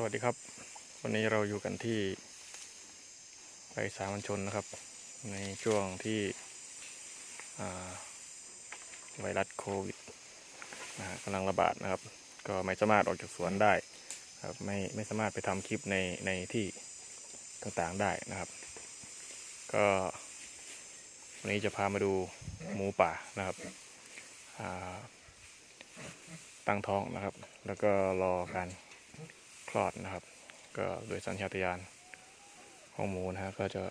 สวัสดีครับ วันนี้เราอยู่กันที่ไปสามัญชนนะครับ ในช่วงที่ไวรัสโควิดนะฮะกำลังระบาดนะครับ ก็ไม่สามารถออกจากสวนได้ครับไม่ไม่สามารถไปทำคลิปในในที่ต่างๆได้นะครับ ก็วันนี้จะพามาดูหมูป่านะครับตั้งท้องนะครับ แล้วก็รอการ คลอดนะครับ ก็โดยสัญชาตญาณของหมูนะฮะก็จะ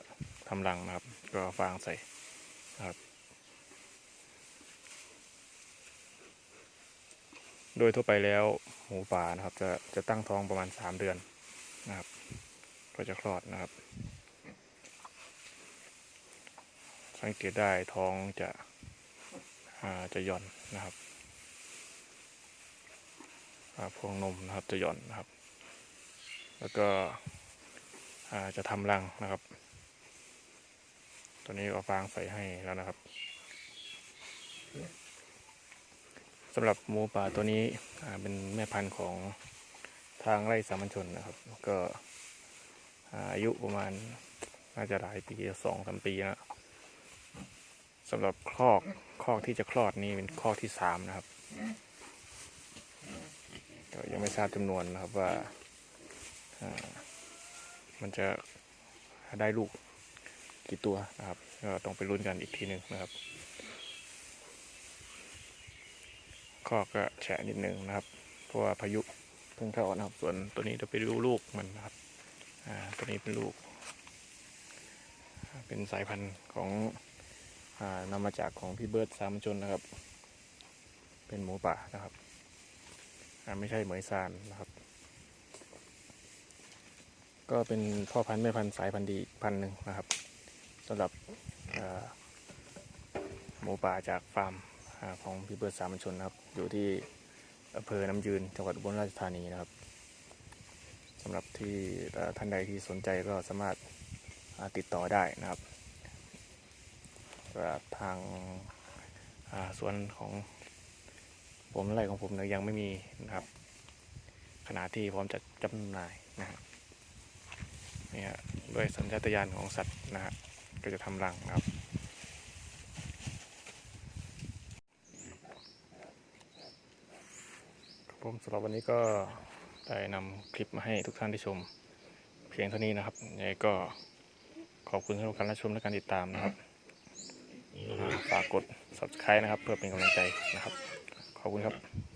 ทำรังนะครับ ก็ฟางใส่นะครับ โดยทั่วไปแล้วหมูป่านะครับ จะจะตั้งท้องประมาณสามเดือนนะครับ ก็จะคลอดนะครับ สังเกตได้ท้องจะจะหย่อนนะครับพวงนมนะครับจะหย่อนนะครับ แล้วก็จะทำรังนะครับ ตัวนี้ก็ฟางใส่ให้แล้วนะครับสำหรับหมูป่าตัวนี้เป็นแม่พันธุ์ของทางไร่สามัญชนนะครับ ก็อายุประมาณน่าจะหลายปีสองสามปีนะสำหรับคลอกคลอกที่จะคลอดนี่เป็นคลอกที่สามนะครับยังไม่ทราบจำนวนนะครับว่า มันจะได้ลูกกี่ตัวนะครับก็ต้องไปลุ้นกันอีกทีหนึ่งนะครับข้อก็แฉะนิดนึงนะครับ เพราะว่าพายุเพิ่งเข้านะครับ ส่วนตัวนี้จะไปดูลูกมันนะครับอ่าตัวนี้เป็นลูก เป็นสายพันธุ์ของอ่านำมาจากของพี่เบิร์ดสามชนนะครับ เป็นหมูป่านะครับอ่าไม่ใช่เหมยซานนะครับ ก็เป็นพ่อพันธุ์แม่พันธุ์สายพันธุ์ดีพันธุ์หนึ่งนะครับสำหรับหมูป่าจากฟาร์มอของพี่เบิร์ดสามัญชนนะครับ อยู่ที่อำเภอน้ำยืนจังหวัดอุบลราชธานีนะครับสำหรับที่ท่านใดที่สนใจก็สามารถติดต่อได้นะครับทางอ่าสวนของผมไรของผมเนี่ยยังไม่มีนะครับขนาดที่พร้อมจะจำหน่ายนะครับ นี่ฮะด้วยสัญชาตญาณของสัตว์นะฮะก็จะทำรังครับ ครับผมสำหรับวันนี้ก็ได้นำคลิปมาให้ทุกท่านได้ชม เพียงเท่านี้นะครับยังไงก็ขอบคุณสำหรับการรับชมและการติดตามนะครับฝากกด subscribe นะครับ เพื่อเป็นกำลังใจนะครับ ขอบคุณครับ